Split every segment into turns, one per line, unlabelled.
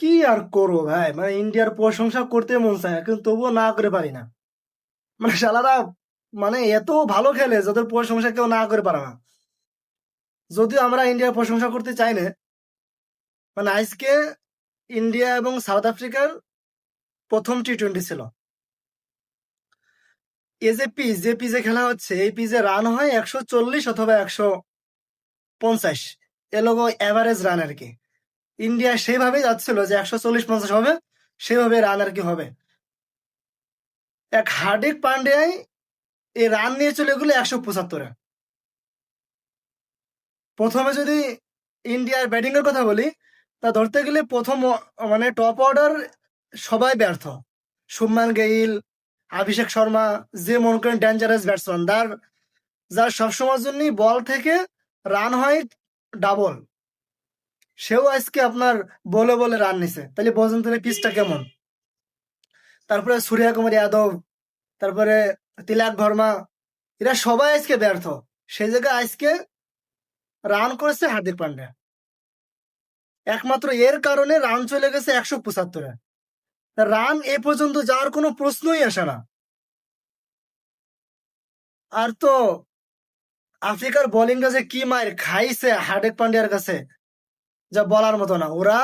কি আর করব ভাই? মানে ইন্ডিয়ার প্রশংসা করতে মন চায় কিন্তু তবুও না করে পারি না। মানে শালারা মানে এত ভালো খেলে যাদের প্রশংসা কেউ না করে পারে না। যদিও আমরা ইন্ডিয়ার প্রশংসা করতে চাই না মানে আজকে ইন্ডিয়া এবং সাউথ আফ্রিকার প্রথম টি টোয়েন্টি ছিল। এ যে পিচ, যে পিচে খেলা হচ্ছে, এই পিচে রান হয় একশো চল্লিশ অথবা একশো পঞ্চাশ। এ লোক এভারেজ রান আর কি। ইন্ডিয়া সেইভাবেই যাচ্ছিল যে একশো চল্লিশ পঞ্চাশ হবে, সেভাবে রান আর কি হবে। এক হার্দিক পান্ডিয়াই এই রান নিয়ে চলে গেলো একশো পঁচাত্তরে। প্রথমে যদি ইন্ডিয়ার ব্যাটিং এর কথা বলি, তা ধরতে গেলে প্রথম মানে টপ অর্ডার সবাই ব্যর্থ। শুভমান গেইল অভিষেক শর্মা, যে মনে করেন ডেঞ্জারাস ব্যাটসম্যান যার যার সবসময়ের জন্যই বল থেকে রান হয় ডাবল সেও আজকে আপনার বলে বলে রান নিছে। তাহলে বোঝেন তাহলে পিচটা কেমন? তারপরে সূর্যা কুমার যাদব, তারপরে তিলাক ভর্মা এরা সবাই আজকে ব্যর্থ। সেই জায়গায় আজকে রান করেছে হার্দিক পান্ডে। একমাত্র এর কারণে রান চলে গেছে একশো পঁচাত্তরে রান এ পর্যন্ত যাওয়ার কোনো প্রশ্নই আসে না। আর তো আফ্রিকার বোলিংটা যে কি মায়ের খাইছে হার্দিক পান্ডিয়ার কাছে যা বলার মতো না। ওরা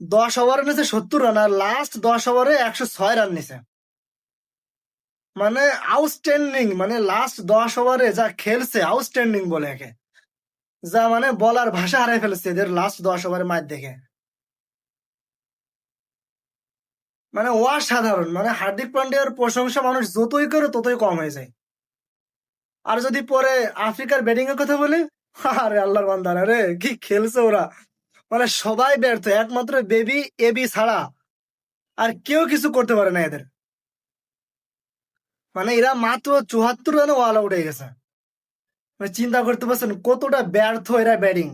দশ ওভারে নিছে সত্তর রান আর লাস্ট দশ ওভারে একশো ছয় রান নিছে। মানে আউটস্ট্যান্ডিং মানে লাস্ট দশ ওভারে যা খেলছে আউটস্ট্যান্ডিং বলে একে। যা মানে বলার ভাষা হারাই ফেলেছে এদের লাস্ট দশ ওভারে ম্যাচ দেখে। মানে অসাধারণ মানে হার্দিক পান্ডিয়ার প্রশংসা মানুষ যতই করে ততই কম হয়ে যায়। আর যদি পরে আফ্রিকার ব্যাটিং এর কথা বলি, আরে আল্লাহর বান্দারা রে, কি খেলছে ওরা? মানে সবাই ব্যর্থ, একমাত্র বেবি এবি ছাড়া আর কেউ কিছু করতে পারে না এদের। মানে এরা মাত্র চুয়াত্তর রানে অল আউট হয়ে গেছে। মানে চিন্তা করতে পারছেন কতটা ব্যর্থ এরা ব্যাটিং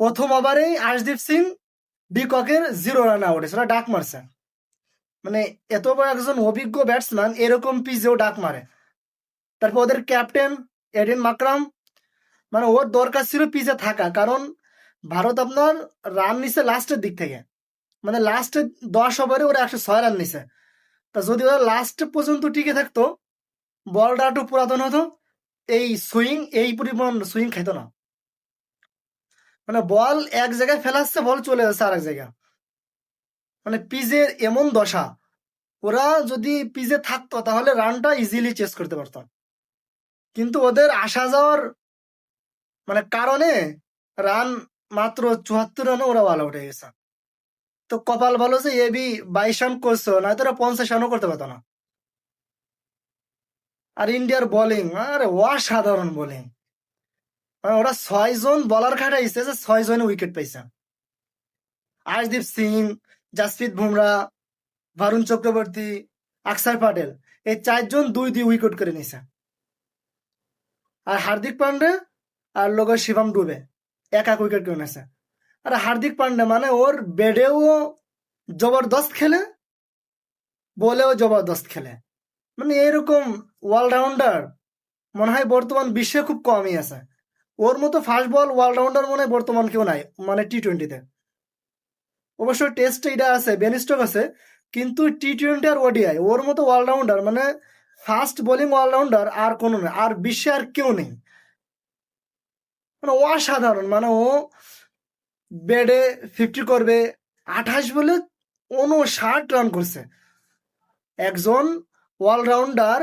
প্রথম ওভারেই আশদীপ সিং ডিককের জিরো রান আউট হয়েছে ডাক মারছে। মানে এত বড় একজন অভিজ্ঞ ব্যাটসম্যান এরকম পিচেও ডাক মারে। তারপর ওদের ক্যাপ্টেন এডিন মাকরাম মানে ওর দরকার ছিল পিচে থাকা, কারণ ভারত আপনার রান নিছে লাস্টের দিক থেকে। মানে লাস্টে দশ ওভারে ওরা একশো ছয় রান নিছে। তা যদি ওরা লাস্ট পর্যন্ত টিকে থাকতো বলটা একটু পুরাতন হতো, এই সুইং এই পরিমাণ সুইং খাইতো না। মানে বল এক জায়গায় ফেলাচ্ছে বল চলে যাচ্ছে আরেক জায়গায়। মানে পিজের এমন দশা। ওরা যদি পিজে থাকতো, তাহলে রানটা ইজিলি চেস করতে পারতো। কিন্তু ওদের আসা যাওয়ার মানে কারণে রান মাত্র চুয়াত্তর রানে ওরা আউট হয়ে গেছে। তো কপাল ভালো যে এবি বাইশ রান করছ না তো পঞ্চাশ রানও করতে পারতো না। আর ইন্ডিয়ার বোলিং, আরে অসাধারণ বোলিং। মানে ওরা ছয় জন বলার খাটাইছে যে ছয় জনে উইকেট পাইছে। আশদীপ সিং, জাসপ্রীত বুমরা ভারুণ চক্রবর্তী, আকসার পাটেল, এই চারজন দুই দুই উইকেট করে নিছে। আর হার্দিক পান্ডে আর লোক শিবম ডুবে। এক উইকেট করে নিছে। আর হার্দিক পান্ডে মানে ওর বেডেও জবরদস্ত খেলে, বলেও জবরদস্ত খেলে। মানে এরকম অলরাউন্ডার মনে হয় বর্তমান বিশ্বে খুব কমই আছে। ওর মতো ফাস্ট বল অলরাউন্ডার মনে হয় বর্তমান কেউ নাই মানে টি টোয়েন্টিতে অবশ্য টেস্ট এটা আছে বেনিস্টক আছে, কিন্তু টি টোয়েন্টি আর ওডিআই ওর মতো অলরাউন্ডার মানে ফাস্ট বোলিং অলরাউন্ডার আর কোনো নেই, আর বিশ্বে আর কেউ নেই। মানে অসাধারণ মানে ও বেডে ফিফটি করবে, আঠাশ বলে উনষাট রান করছে। একজন অলরাউন্ডার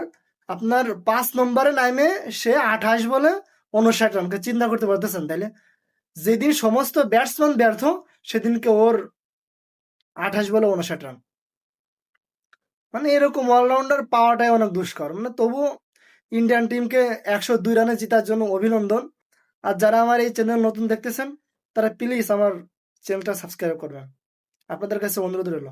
আপনার পাঁচ নম্বরে নামে সে আঠাশ বলে উনষাট রানকে চিন্তা করতে পারতেছেন? তাইলে যেদিন সমস্ত ব্যাটসম্যান ব্যর্থ, সেদিনকে ওর আঠাশ বলে উনষাট রান মানে এরকম অলরাউন্ডার পাওয়াটাই অনেক দুষ্কর। মানে তবু ইন্ডিয়ান টিমকে একশো দুই রানে জেতার জন্য অভিনন্দন। আর যারা আমার এই চ্যানেল নতুন দেখতেছেন, তারা প্লিজ আমার চ্যানেলটা সাবস্ক্রাইব করবেন। আপনাদের কাছে অনুরোধ রইল।